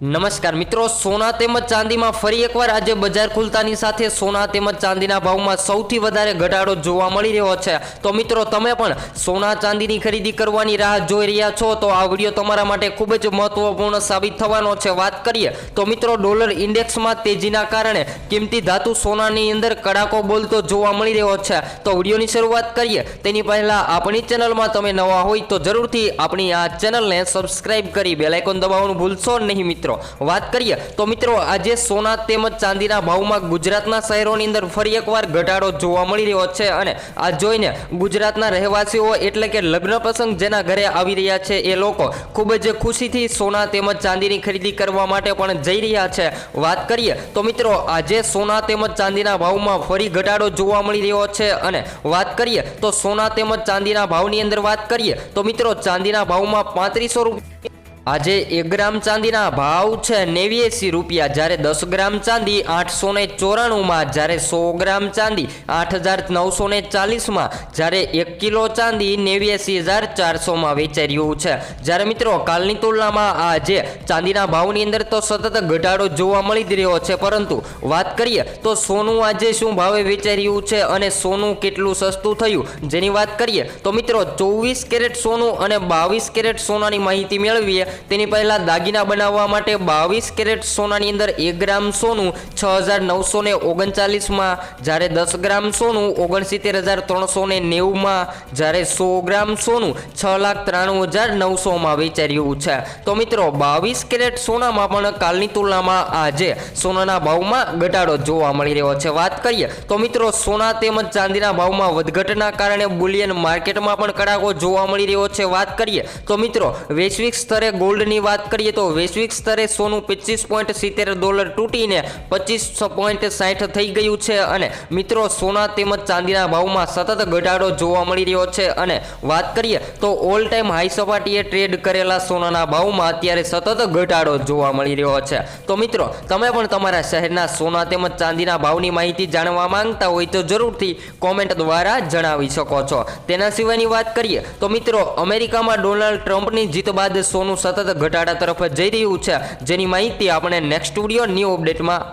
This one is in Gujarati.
નમસ્કાર મિત્રો, સોના તેમજ ચાંદીમાં ફરી એકવાર આજે બજાર ખુલતાની સાથે સોના તેમજ ચાંદીના ભાવમાં સૌથી વધારે ઘટાડો જોવા મળી રહ્યો છે. તો મિત્રો, તમે પણ સોના ચાંદીની ખરીદી કરવાની રાહ જોઈ રહ્યા છો, તો આ વીડિયો તમારા માટે ખૂબ જ મહત્વપૂર્ણ સાબિત થવાનો છે. વાત કરીએ, તો મિત્રો, ડોલર ઇન્ડેક્સમાં તેજીના કારણે કિંમતી ધાતુ સોનાની અંદર કડાકો બોલતો જોવા મળી રહ્યો છે. તો વિડીયોની શરૂઆત કરીએ. તેની પહેલાં આપણી ચેનલમાં તમે નવા હોય તો જરૂરથી આપણી આ ચેનલને સબસ્ક્રાઈબ કરી બેલાઇકોન દબાવવાનું ભૂલશો નહીં, મિત્રો. વાત કરીએ તો મિત્રો, આજે સોના તેમજ ચાંદીના ભાવમાં ગુજરાતના શહેરોની અંદર ફરી એકવાર ઘટાડો જોવા મળી રહ્યો છે અને આ જોઈને ગુજરાતના રહેવાસીઓ એટલે કે લગ્ન પ્રસંગ જેના ઘરે આવી રહ્યા છે એ લોકો ખૂબ જ ખુશીથી સોના તેમજ ચાંદીની ખરીદી કરવા માટે પણ જઈ રહ્યા છે. વાત કરીએ તો મિત્રો, આજે સોના તેમજ ચાંદીના ભાવમાં ફરી ઘટાડો જોવા મળી રહ્યો છે અને વાત કરીએ તો સોના તેમજ ચાંદીના ભાવની અંદર વાત કરીએ તો મિત્રો, ચાંદીના ભાવમાં પાંત્રીસો રૂપિયા આજે એક ગ્રામ ચાંદીના ભાવ છે નેવ્યાસી રૂપિયા. જ્યારે દસ ગ્રામ ચાંદી આઠસો ને ચોરાણુંમાં, જ્યારે સો ગ્રામ ચાંદી આઠ હજાર નવસો ને ચાલીસમાં, જ્યારે એક કિલો ચાંદી નેવ્યાસી હજાર ચારસોમાં વેચાઈ રહ્યું છે. જ્યારે મિત્રો, કાલની તુલનામાં આજે ચાંદીના ભાવની અંદર તો સતત ઘટાડો જોવા મળી જ રહ્યો છે. પરંતુ વાત કરીએ તો સોનું આજે શું ભાવે વેચાઈ રહ્યું છે અને સોનું કેટલું સસ્તું થયું? જેની વાત કરીએ તો મિત્રો, ચોવીસ કેરેટ સોનું અને બાવીસ કેરેટ સોનાની માહિતી મેળવીએ તેની પહેલા દાગીના બનાવવા માટે બાવીસ કેરેટ સોનાની અંદર એક ગ્રામ સોનું, છ હજાર નવસો ને ઓગણચાલીસમાં જ્યારે દસ ગ્રામ સોનું, ઓગણસિત્તેર હજાર ત્રણસો ને નેવુંમાં જ્યારે સો ગ્રામ સોનું, છ લાખ ત્રાણું હજાર નવસોમાં વેચાઈ રહ્યું છે. તો મિત્રો, બાવીસ કેરેટ સોનામાં પણ કાલની તુલનામાં આજે સોનાના ભાવમાં ઘટાડો જોવા મળી રહ્યો છે. વાત કરીએ તો મિત્રો, સોના તેમજ ચાંદીના ભાવમાં વધઘટના કારણે બુલિયન માર્કેટમાં પણ કડાકો જોવા મળી રહ્યો છે. વાત કરીએ તો મિત્રો, વૈશ્વિક સ્તરે ગોલ્ડની વાત કરીએ તો વૈશ્વિક સ્તરે સોનું પચીસ પોઈન્ટ સિત્તેર ડોલર તૂટીને પચીસ પોઈન્ટ સાઠ થઈ ગયું છે અને મિત્રો સોના તેમજ ચાંદીના ભાવમાં સતત ઘટાડો જોવા મળી રહ્યો છે અને વાત કરીએ તો ઓલ ટાઈમ હાઈ સપાટીએ ટ્રેડ કરેલા સોનાના ભાવમાં અત્યારે સતત ઘટાડો જોવા મળી રહ્યો છે. તો મિત્રો, તમે પણ તમારા શહેરના સોના તેમજ ચાંદીના ભાવની માહિતી જાણવા માંગતા હોય તો જરૂરથી કોમેન્ટ દ્વારા જણાવી શકો છો. તેના સિવાયની વાત કરીએ તો મિત્રો, અમેરિકામાં ડોનાલ્ડ ટ્રમ્પની જીત બાદ સોનું સતત ઘટાડા તરફ જઈ રહ્યું છે. જેની માહિતી આપણે નેક્સ્ટ વીડિયો ન્યૂ અપડેટમાં